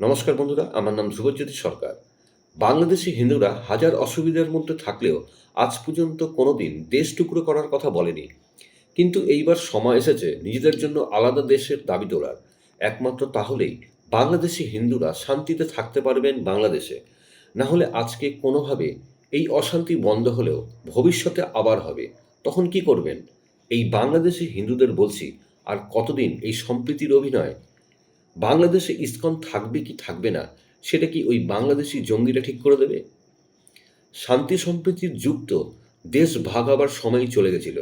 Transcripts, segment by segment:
নমস্কার বন্ধুরা, আমার নাম ধ্রুবজ্যোতি সরকার। বাংলাদেশি হিন্দুরা হাজার অসুবিধার মধ্যে থাকলেও আজ পর্যন্ত কোনোদিন দেশ টুকরো করার কথা বলেনি। কিন্তু এইবার সময় এসেছে নিজেদের জন্য আলাদা দেশের দাবি তোলার। একমাত্র তাহলেই বাংলাদেশি হিন্দুরা শান্তিতে থাকতে পারবেন বাংলাদেশে। না হলে আজকে কোনোভাবে এই অশান্তি বন্ধ হলেও ভবিষ্যতে আবার হবে। তখন কি করবেন? এই বাংলাদেশি হিন্দুদের বলছি, আর কতদিন এই সম্প্রীতির অভিনয় বাংলাদেশে ইসকন থাকবে কি থাকবে না, সেটা কি ওই বাংলাদেশি জঙ্গিরা ঠিক করে দেবে? শান্তি সম্প্রীতির যুক্ত দেশ ভাগ হবার সময় চলে গেছিল।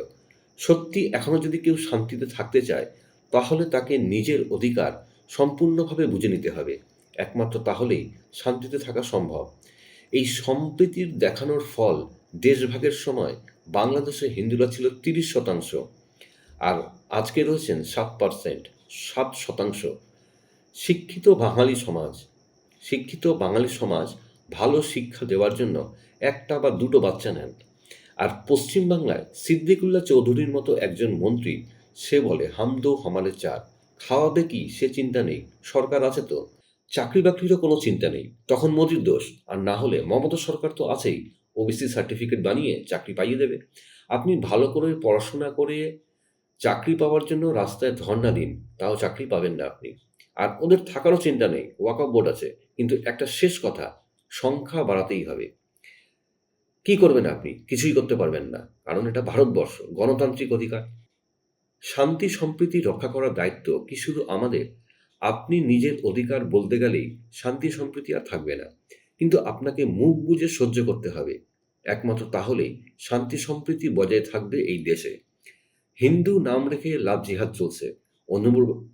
সত্যি এখনও যদি কেউ শান্তিতে থাকতে চায়, তাহলে তাকে নিজের অধিকার সম্পূর্ণভাবে বুঝে নিতে হবে। একমাত্র তাহলেই শান্তিতে থাকা সম্ভব। এই সম্প্রীতির দেখানোর ফল দেশভাগের সময় বাংলাদেশে হিন্দুরা ছিল তিরিশ শতাংশ, আর আজকে রয়েছেন সাত পার্সেন্ট, সাত শতাংশ। শিক্ষিত বাঙালি সমাজ, শিক্ষিত বাঙালি সমাজ ভালো শিক্ষা দেওয়ার জন্য একটা বা দুটো বাচ্চা নেন। আর পশ্চিমবাংলায় সিদ্দিকুল্লাহ চৌধুরীর মতো একজন মন্ত্রী, সে বলে, হামদো হামালে চার খাওয়াবে কি? সে চিন্তা নেই। সরকার আছে তো? চাকরি বাকরিরও কোনো চিন্তা নেই। তখন মোদির দোষ। আর না হলে মমতা সরকার তো আছেই। ওবিসি সার্টিফিকেট বানিয়ে চাকরি পাইয়ে দেবে। আপনি ভালো করে পড়াশোনা করে চাকরি পাওয়ার জন্য রাস্তায় ধর্ণা দিন। তাও চাকরি পাবেন না আপনি। আর ওদের থাকারও চিন্তা নেই ওয়াকআপ বোর্ড আছে। কিন্তু একটা শেষ কথা, সংখ্যা বাড়াতেই হবে। কি করবেন আপনি? কিছুই করতে পারবেন না, কারণ এটা ভারতবর্ষ, গণতান্ত্রিক অধিকার। শান্তি সম্প্রীতি রক্ষা করার দায়িত্ব কি শুধু আমাদের? আপনি নিজের অধিকার বলতে গেলেই শান্তি সম্প্রীতি আর থাকবে না। কিন্তু আপনাকে মুখ বুঝে সহ্য করতে হবে। একমাত্র তাহলেই শান্তি সম্প্রীতি বজায় থাকবে এই দেশে। হিন্দু নাম রেখে লাভ জিহাদ চলছে।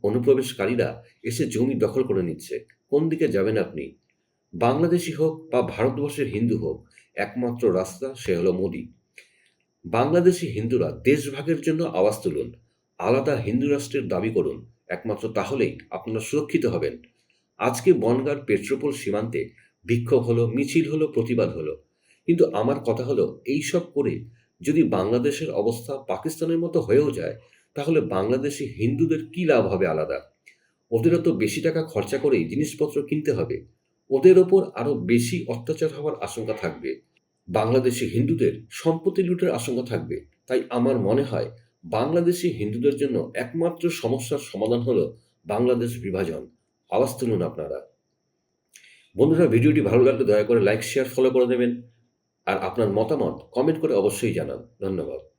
অনুপ্রবেশকারীরা এসে জমি দখল করে নিচ্ছে। কোন দিকে যাবেন আপনি? বাংলাদেশি হোক বা ভারতবর্ষের হিন্দু হোক, একমাত্র রাস্তা সে হলো মোদি। বাংলাদেশি হিন্দুরা দেশভাগের জন্য আওয়াজ তুলুন। আলাদা হিন্দু রাষ্ট্রের দাবি করুন। একমাত্র তাহলেই আপনারা সুরক্ষিত হবেন। আজকে বনগাঁর পেট্রোপোল সীমান্তে বিক্ষোভ হলো, মিছিল হলো, প্রতিবাদ হলো। কিন্তু আমার কথা হলো, এইসব করে যদি বাংলাদেশের অবস্থা পাকিস্তানের মতো হয়েও যায় তাহলে বাংলাদেশি হিন্দুদের কি লাভ হবে আলাদা? ওদেরও তো বেশি টাকা খরচা করেই জিনিসপত্র কিনতে হবে। ওদের ওপর আরও বেশি অত্যাচার হওয়ার আশঙ্কা থাকবে। বাংলাদেশি হিন্দুদের সম্পত্তি লুটের আশঙ্কা থাকবে। তাই আমার মনে হয় বাংলাদেশি হিন্দুদের জন্য একমাত্র সমস্যার সমাধান হলো বাংলাদেশ বিভাজন। আওয়াজ তুলুন আপনারা। বন্ধুরা, ভিডিওটি ভালো লাগলে দয়া করে লাইক শেয়ার ফলো করে দেবেন। আর আপনার মতামত কমেন্ট করে অবশ্যই জানান। ধন্যবাদ।